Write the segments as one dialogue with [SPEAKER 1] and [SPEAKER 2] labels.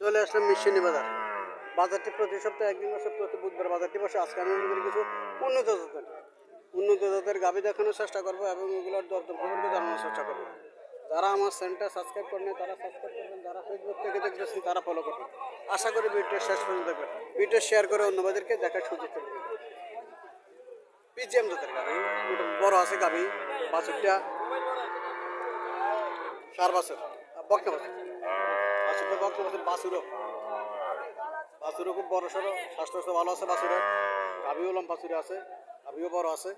[SPEAKER 1] চলে আসলাম মিশনি বাজার। বাজারটি প্রতি সপ্তাহে একদিন বসে, প্রতি বুধবার বাজারটি বসে। আজকে আমি করি কিছু উন্নত জাতের। উন্নত জাতের গাভি দেখানোর চেষ্টা করব এবং এগুলোর দরদর খবরকে জানানোর চেষ্টা করব। যারা আমার চ্যানেলটা সাবস্ক্রাইব করেন তারা সাবস্ক্রাইব করবেন, যারা ফেসবুক থেকে দেখতেছেন, তারা ফলো করবেন। আশা করি ভিডিও শেষ পর্যন্ত দেখবেন। ভিডিও শেয়ার করে অন্যবাদেরকে দেখার সুযোগ করে দেবেন। পিজিএম জাতের গাভি, বড় আছে গাভি বাছুরটা চার বছর, বকনা বছর। বাছুরটা ভক্ত বলছেন খুব বড় সড়ো স্বাস্থ্য ভালো আছে বাছুরে আছে গাভিও বড় আছে।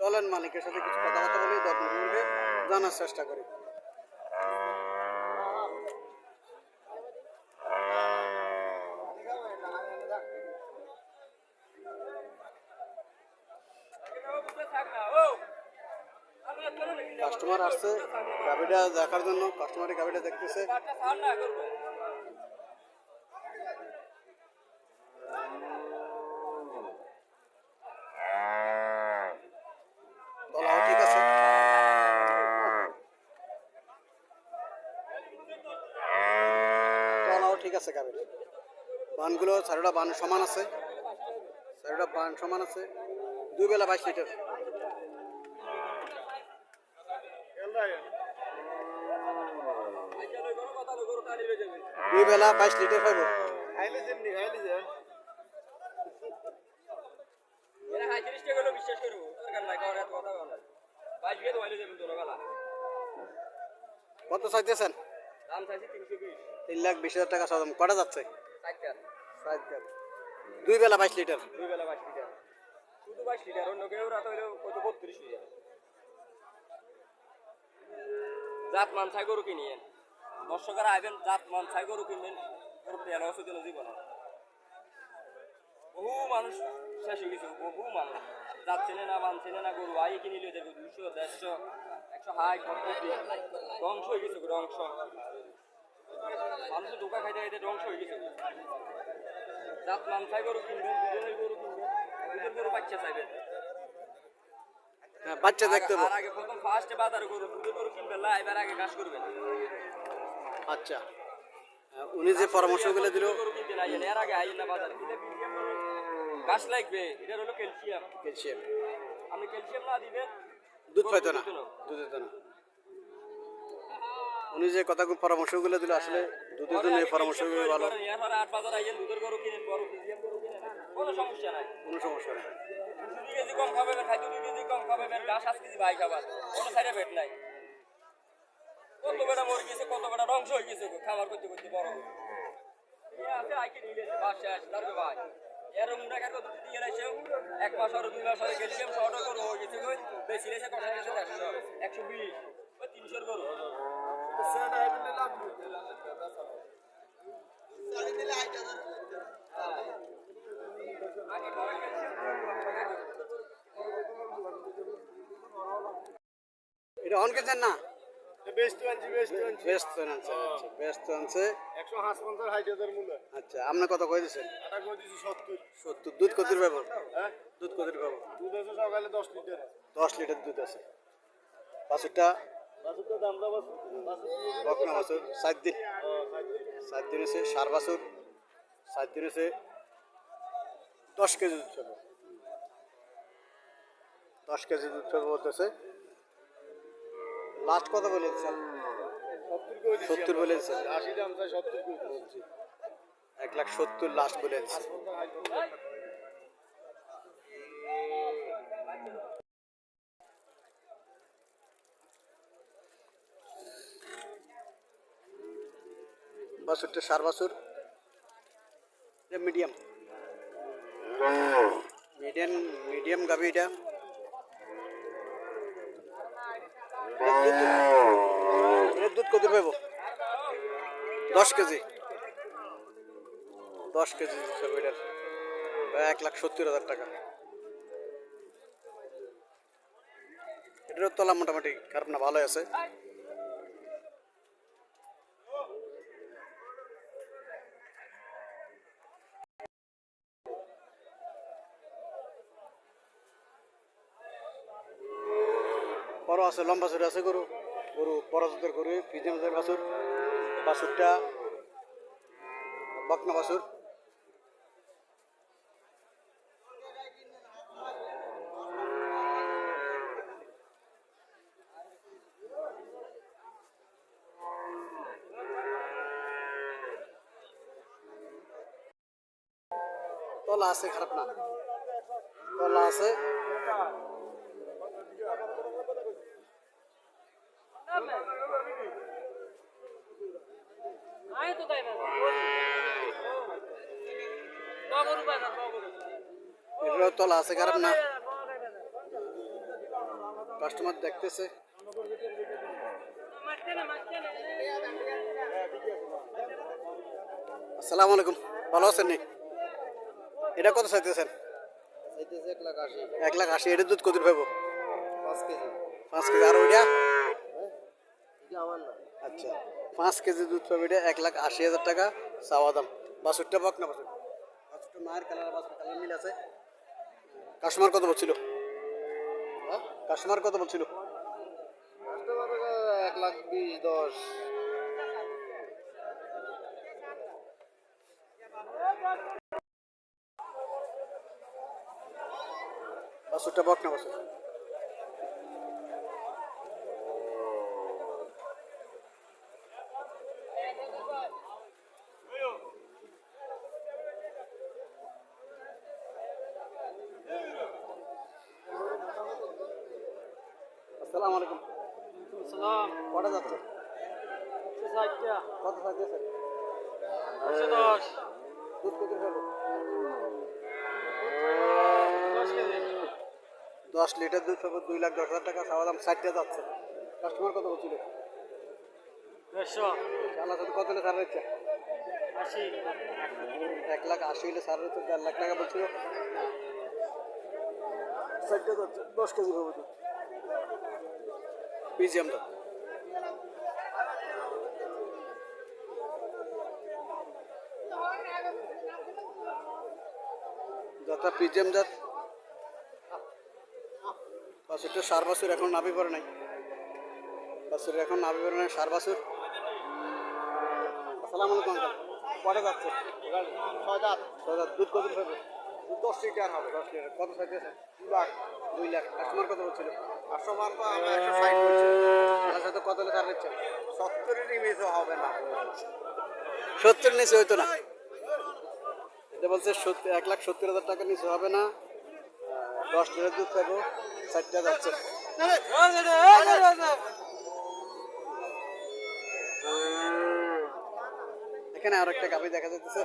[SPEAKER 1] চলেন মালিকের সাথে কিছু কথাবার্তা বলি দর্শকদেরকে জানার চেষ্টা করি। কাস্টমার আসছে, গাভিটা দেখার জন্য কাস্টমারের গাভিটা দেখতেছে। ঠিক আছে গাভিটা। বানগুলো চারোটা বান সমান আছে। চারোটা বান সমান আছে। দুই বেলা বাইশ লিটার। দুই বেলা বাইশ লিটার
[SPEAKER 2] হলো বিশ্বাস করব।
[SPEAKER 1] কত চাইতেছেন?
[SPEAKER 2] দাম চাইছি তিনশো বিশ।
[SPEAKER 1] তিন লাখ বিশ হাজার টাকা সাদাম কটা যাচ্ছে। দুই বেলা বাইশ লিটার?
[SPEAKER 2] দুই বেলা বাইশ লিটার। শুধু বাইশ লিটার অন্য কেউ রাত হইলেও কত বত্রিশ লিটার। জাত মান ছাই গরু কিনিয়েন দর্শকরা আইবেন জাত মান ছাই গরু কিনবেন গরু তেল ওষুধ জীবন। বহু মানুষ শেষ হয়ে গেছে বহু মানুষ। জাত চেনে না মান চেনে না গরু আই কিনে লিয়ে যাবে দুশো দেড়শো একশো হাই ধ্বংস হয়ে গেছে ধ্বংস। মানুষের ধোকা খাইতে খাইতে ধ্বংস হয়ে গেছে। জাত মান ছাই গরু কিনবেন দুজনের গরু কিনবেন দুজন গরু বাচ্চা চাইবেন।
[SPEAKER 1] হ্যাঁ, বাচ্চা দেখতে
[SPEAKER 2] আগে প্রথম ফার্স্টে বাজারে গরু দুধের গরু কিনবেন এবার আগে ঘাস করবেন।
[SPEAKER 1] আচ্ছা। উনি যে পরামর্শগুলো দিল
[SPEAKER 2] এর আগে আইন না বাজারে ঘাস লাগবে এটা হলো ক্যালসিয়াম।
[SPEAKER 1] ক্যালসিয়াম।
[SPEAKER 2] আপনি ক্যালসিয়াম না দিবেন
[SPEAKER 1] দুধ পাইতো না।
[SPEAKER 2] দুধ দিত না।
[SPEAKER 1] উনি যে কথাগুলো পরামর্শগুলো দিল আসলে দুধের জন্য এই পরামর্শগুলো ভালো।
[SPEAKER 2] এরপরে আট বাজার আইয়েন দুধের গরু কিনেন বড় ক্যালসিয়াম গরু কিনেন কোনো সমস্যা নাই।
[SPEAKER 1] কোনো সমস্যা নেই।
[SPEAKER 2] দুই কেজি কম খাবেন খাইতে দুই কেজি কম খাবেন ঘাস আট কেজি ভাই খাবার কোনো সাইডে পেট নাই। কত বেটা মরে গেছে কত বেটা ধ্বংস হয়ে গেছে খাবার করতে করতে বড়। নিয়ে আইকে নিয়ে গেছে বাসে আসে তারপরে ভাই। এর মুন্ডা কাটে দুধ দিয়ে রাখছে এক মাস আর দুই মাস আর ক্যালসিয়াম শর্ট গরু হয়ে গেছে গো। বেশি রেছে কষা গেছে একশো একশো বিশ ওই তিনশোর গরু।
[SPEAKER 1] এটা অন কেছেন না।
[SPEAKER 3] বেস্ট আনছি বেস্ট আনছি
[SPEAKER 1] আচ্ছা ব্যস্ত আনছে
[SPEAKER 3] একশো হাঁস পঞ্চাশ হাইট হাজার মূল্য।
[SPEAKER 1] আচ্ছা আপনি কত কই
[SPEAKER 3] সত্তর।
[SPEAKER 1] সত্তর দুধ কতির পাবো
[SPEAKER 3] হ্যাঁ?
[SPEAKER 1] দুধ কতির পাবো
[SPEAKER 3] দুধ আছে সকালে দশ লিটার।
[SPEAKER 1] দশ লিটার দুধ আছে। বাছুরটা?
[SPEAKER 3] বাসুরটা দামটা বাসুর
[SPEAKER 1] বকনা বাছুর সাত দিন। সাত দিন। হচ্ছে সার বাছুর সাত দিন হচ্ছে দশ কেজি দুধ পাবো দশ কেজি দুধ পাবো বলতেছে।
[SPEAKER 3] দাম চাই সত্তর করে দিচ্ছি।
[SPEAKER 1] এক লাখ সত্তর লাস্ট বলে দিচ্ছে। বাছুরটা সার বাছুর। মিডিয়াম। মিডিয়াম মিডিয়াম গাবি এটা। দুধ কত পাইব? দশ কেজি। দশ কেজি দিচ্ছে এক লাখ সত্তর হাজার টাকা। এটারও তলা মোটামুটি খারাপ না, ভালোই আছে। বড় আছে, লম্বা চড়ে আছে গরু। গরু বড় জাতের গরু ফিজেমদের বাছুর, বাছুরটা বকনা বাছুর। তলা আছে, খারাপ না। তলা আছে। এটারও তলা আছে খারাপ না। কাস্টমার দেখতেছে। আসসালামু আলাইকুম। ভালো আছেন নি? এটা কত চাইতেছেন?
[SPEAKER 3] এক লাখ আশি।
[SPEAKER 1] এটার দুধ কত পাবো?
[SPEAKER 3] পাঁচ কেজি।
[SPEAKER 1] আর ওইটা?
[SPEAKER 3] এটা
[SPEAKER 1] আচ্ছা। পাঁচ কেজি দুধ পাবে এটা। এক লাখ আশি হাজার টাকা চাওয়া দাম। বাছুরটা বক না বাছুর? বাছুরটা মায়ের কালার বাছুর কালার মিল আছে। কাস্টমার কত বলছিল? কাস্টমার কত বলছিল?
[SPEAKER 3] এক লাখ বিশ দশ।
[SPEAKER 1] বাছুরটা বক না বাছুর আসসালামু আলাইকুম।
[SPEAKER 4] সালাম
[SPEAKER 1] কটা যাচ্ছে? কত চাইতেছেন
[SPEAKER 4] একশো দশ।
[SPEAKER 1] দুধ কত পাবো
[SPEAKER 4] দশ
[SPEAKER 1] লিটার দুধ পাবো দুই লাখ দশ হাজার টাকা। চাওয়া দাম ষাটটা যাচ্ছে। কাস্টমার কত বলছিল?
[SPEAKER 4] দেড়শো।
[SPEAKER 1] আল্লাহ সাথে কত হলে সার ইচ্ছা
[SPEAKER 4] আশি।
[SPEAKER 1] এক লাখ আশি হলে সার হচ্ছে দেড় লাখ টাকা বলছিল। ষাটটা যাচ্ছে দশ কেজি পাবো তো পিজিএম দাম যথা পিজিএম জাত বাছুরটা সার বাছুর এখন নাবি পড়ে নাই। বাছুর এখন নাবি পড়ে নাই সার বাছুর আসসালামু আলাইকুম কটা যাচ্ছে।
[SPEAKER 3] ছয় দাঁত
[SPEAKER 1] ছয় দাঁত দুধ কত দশ লিটার হবে দশ লিটার। কত চাইতেছে দু লাখ দুই লাখ। কাস্টমার কত বলছিল
[SPEAKER 3] কাস্টমার তো আমরা একশো ষাট করছি
[SPEAKER 1] তার সাথে কত ছাড় দিচ্ছে
[SPEAKER 3] সত্তরের ইমেজও হবে না।
[SPEAKER 1] সত্তর নিচে হইতো না। এটা বলছে সত্তর এক লাখ সত্তর হাজার টাকা নিচে হবে না। দশ লিটার দুধ পাবো ষাটটা যাচ্ছে। এখানে আর একটা গাভি দেখা যাচ্ছে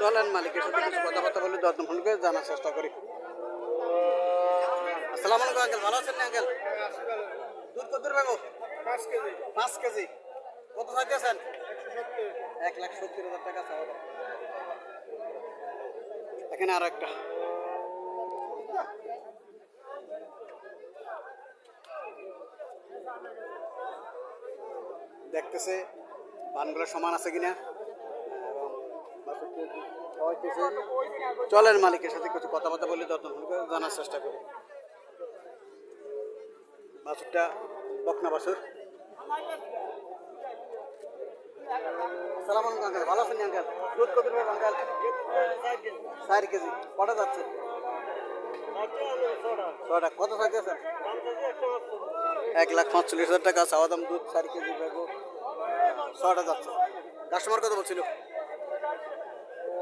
[SPEAKER 1] চলেন মালিকের সাথে কিছু কথাবার্তা বলে দর্দম ফোন করে জানার চেষ্টা করি। আসসালামু আলাইকুম আঙ্কেল। ভালো আছেন আঙ্কেল? দুধ কত পাবো?
[SPEAKER 3] পাঁচ কেজি।
[SPEAKER 1] পাঁচ কেজি। কত চাইতেছেন? এক লাখ সত্তর হাজার টাকা চাওয়া এখানে আর একটা। দেখতেছে বানগুলো সমান আছে কিনা। চলেন মালিকের সাথে কিছু কথাবার্তা বলে করে জানার চেষ্টা করি। বাছুরটা বকনা বাছুর। সালাম আলাইকুম, আঙ্কেল। ভালো আছেন আঙ্কেল? দুধ কত দেবেন আঙ্কেল? চার কেজি। কটা যাচ্ছে? ছটা। কত চাইতেছেন এক লাখ পাঁচচল্লিশ হাজার টাকা। চাওয়া দাম দুধ, চার কেজি ছটা যাচ্ছে। কাস্টমার কত বলছিল?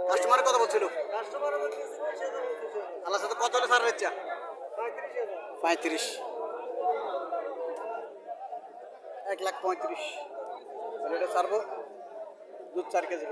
[SPEAKER 1] কাস্টমার কথা বলছিল। আল্লাহ সাথে কত হলে সার ইচ্ছা পঁয়ত্রিশ। এক লাখ পঁয়ত্রিশ। তাহলে এটা ছাড়বো দু চার কেজি